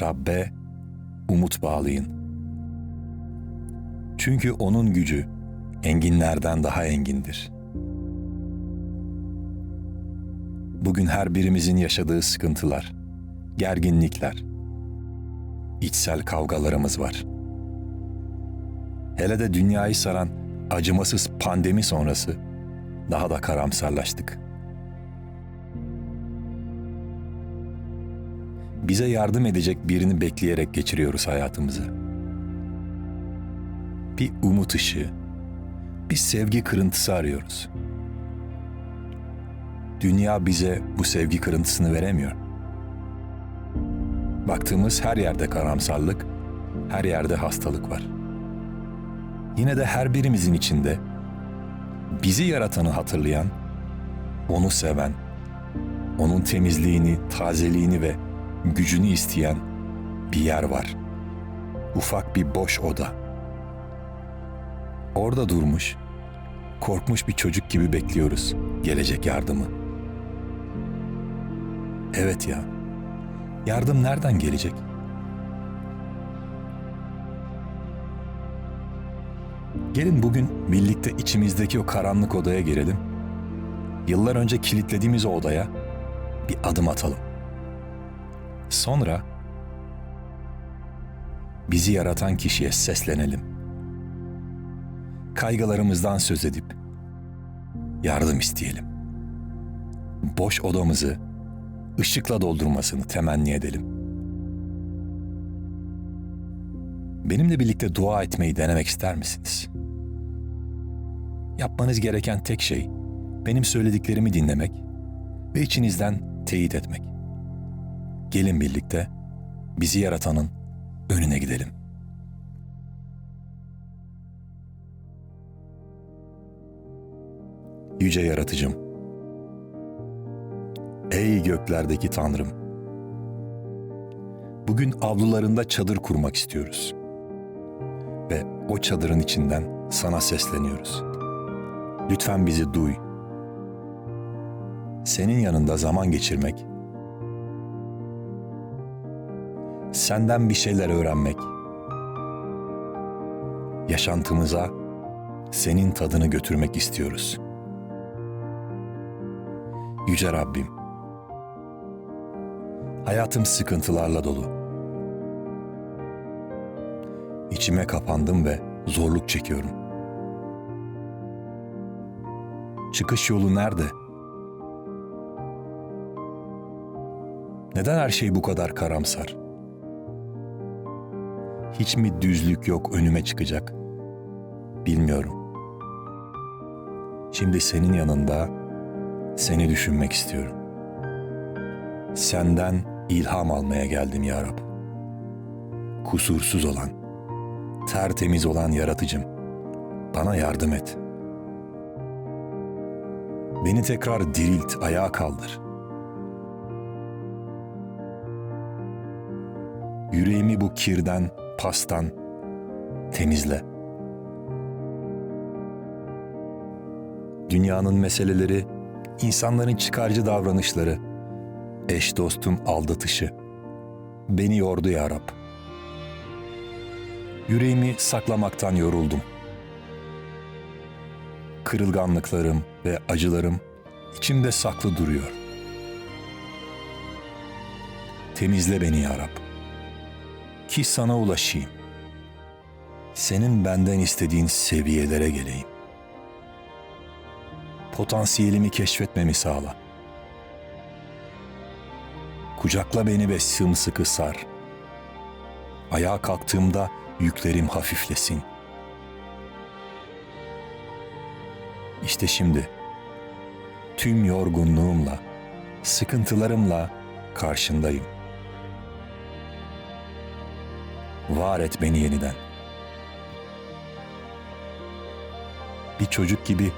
Rabbe umut bağlayın. Çünkü onun gücü enginlerden daha engindir. Bugün her birimizin yaşadığı sıkıntılar, gerginlikler, içsel kavgalarımız var. Hele de dünyayı saran acımasız pandemi sonrası daha da karamsarlaştık. Bize yardım edecek birini bekleyerek geçiriyoruz hayatımızı. Bir umut ışığı, bir sevgi kırıntısı arıyoruz. Dünya bize bu sevgi kırıntısını veremiyor. Baktığımız her yerde karamsarlık, her yerde hastalık var. Yine de her birimizin içinde bizi yaratanı hatırlayan, onu seven, onun temizliğini, tazeliğini ve gücünü isteyen bir yer var. Ufak bir boş oda. Orada durmuş, korkmuş bir çocuk gibi bekliyoruz gelecek yardımı. Evet ya. Yardım nereden gelecek? Gelin bugün birlikte içimizdeki o karanlık odaya girelim. Yıllar önce kilitlediğimiz o odaya bir adım atalım. Sonra bizi yaratan kişiye seslenelim. Kaygılarımızdan söz edip yardım isteyelim. Boş odamızı ışıkla doldurmasını temenni edelim. Benimle birlikte dua etmeyi denemek ister misiniz? Yapmanız gereken tek şey benim söylediklerimi dinlemek ve içinizden teyit etmek. Gelin birlikte bizi yaratanın önüne gidelim. Yüce Yaratıcım, Ey göklerdeki Tanrım! Bugün avlularında çadır kurmak istiyoruz. Ve o çadırın içinden sana sesleniyoruz. Lütfen bizi duy. Senin yanında zaman geçirmek, senden bir şeyler öğrenmek, yaşantımıza senin tadını götürmek istiyoruz. Yüce Rabbim, Hayatım sıkıntılarla dolu. İçime kapandım ve zorluk çekiyorum. Çıkış yolu nerede? Neden her şey bu kadar karamsar? Hiç mi düzlük yok önüme çıkacak? Bilmiyorum. Şimdi senin yanında seni düşünmek istiyorum. Senden ilham almaya geldim ya Rab. Kusursuz olan, tertemiz olan yaratıcım, bana yardım et. Beni tekrar dirilt, ayağa kaldır. Yüreğimi bu kirden, pastan temizle. Dünyanın meseleleri, insanların çıkarcı davranışları, eş dostun aldatışı. Beni yordu ya Rab. Yüreğimi saklamaktan yoruldum. Kırılganlıklarım ve acılarım içimde saklı duruyor. Temizle beni ya Rab. Ki sana ulaşayım. Senin benden istediğin seviyelere geleyim. Potansiyelimi keşfetmemi sağla. Kucakla beni ve sımsıkı sar. Ayağa kalktığımda yüklerim hafiflesin. İşte şimdi tüm yorgunluğumla, sıkıntılarımla karşındayım. Var et beni yeniden. Bir çocuk gibi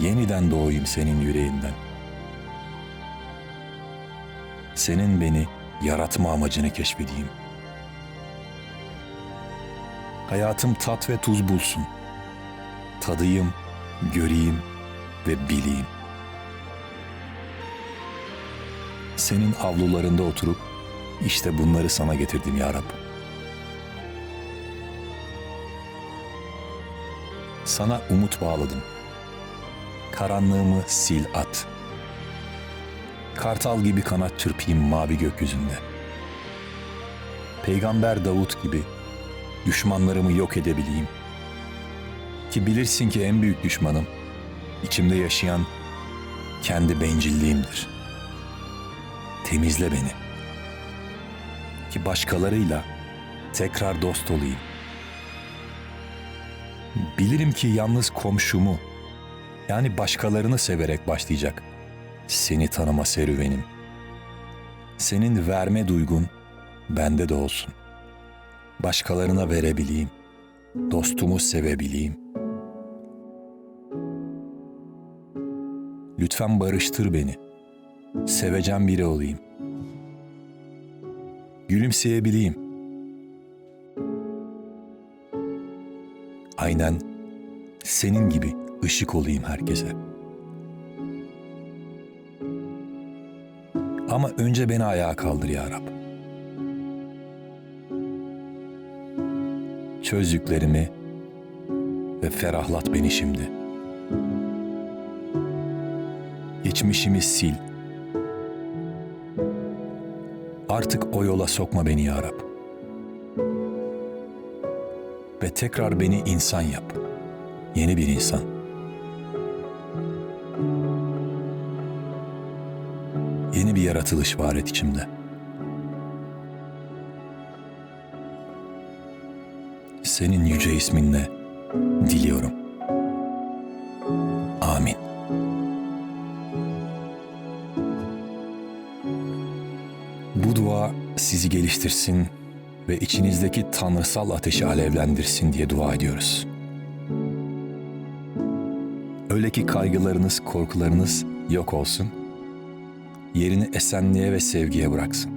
yeniden doğayım senin yüreğinden. Senin beni yaratma amacını keşfedeyim. Hayatım tat ve tuz bulsun. Tadayım, göreyim ve bileyim. Senin avlularında oturup İşte bunları sana getirdim ya Rab. Sana umut bağladım. Karanlığımı sil at. Kartal gibi kanat çırpayım mavi gökyüzünde. Peygamber Davut gibi düşmanlarımı yok edebileyim. Ki bilirsin ki en büyük düşmanım içimde yaşayan kendi bencilliğimdir. Temizle beni. Ki başkalarıyla tekrar dost olayım. Bilirim ki yalnız komşumu yani başkalarını severek başlayacak seni tanıma serüvenim. Senin verme duygun bende de olsun. Başkalarına verebileyim. Dostumu sevebileyim. Lütfen barıştır beni. Sevecen biri olayım. Gülümseyebileyim. Aynen senin gibi ışık olayım herkese. Ama önce beni ayağa kaldır ya Rab. Çöz yüklerimi ve ferahlat beni şimdi. Geçmişimi sil. Artık o yola sokma beni ya Rab. Ve tekrar beni insan yap. Yeni bir insan. Yeni bir yaratılış var et içimde. Senin yüce isminle diliyorum. Amin. Bu dua sizi geliştirsin ve içinizdeki tanrısal ateşi alevlendirsin diye dua ediyoruz. Öyle ki kaygılarınız, korkularınız yok olsun. Yerini esenliğe ve sevgiye bıraksın.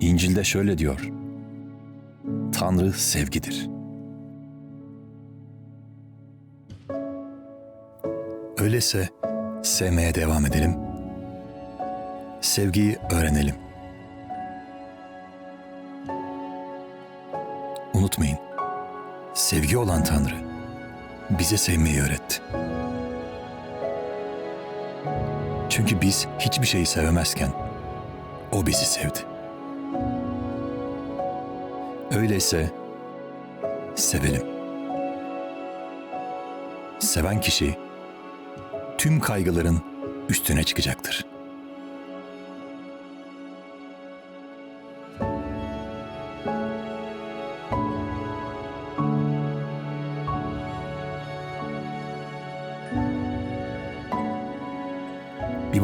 İncil'de şöyle diyor. Tanrı sevgidir. Öyleyse sevmeye devam edelim. Sevgiyi öğrenelim. Unutmayın. Sevgi olan Tanrı bize sevmeyi öğretti. Çünkü biz hiçbir şeyi sevemezken o bizi sevdi. Öyleyse sevelim. Seven kişi tüm kaygıların üstüne çıkacaktır.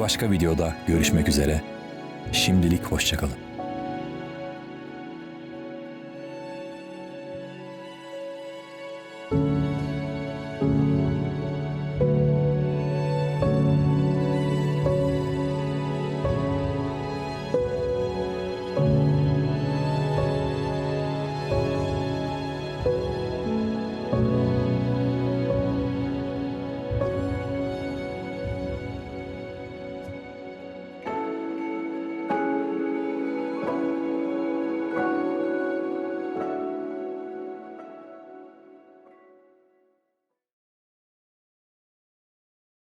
Başka videoda görüşmek üzere. Şimdilik hoşçakalın.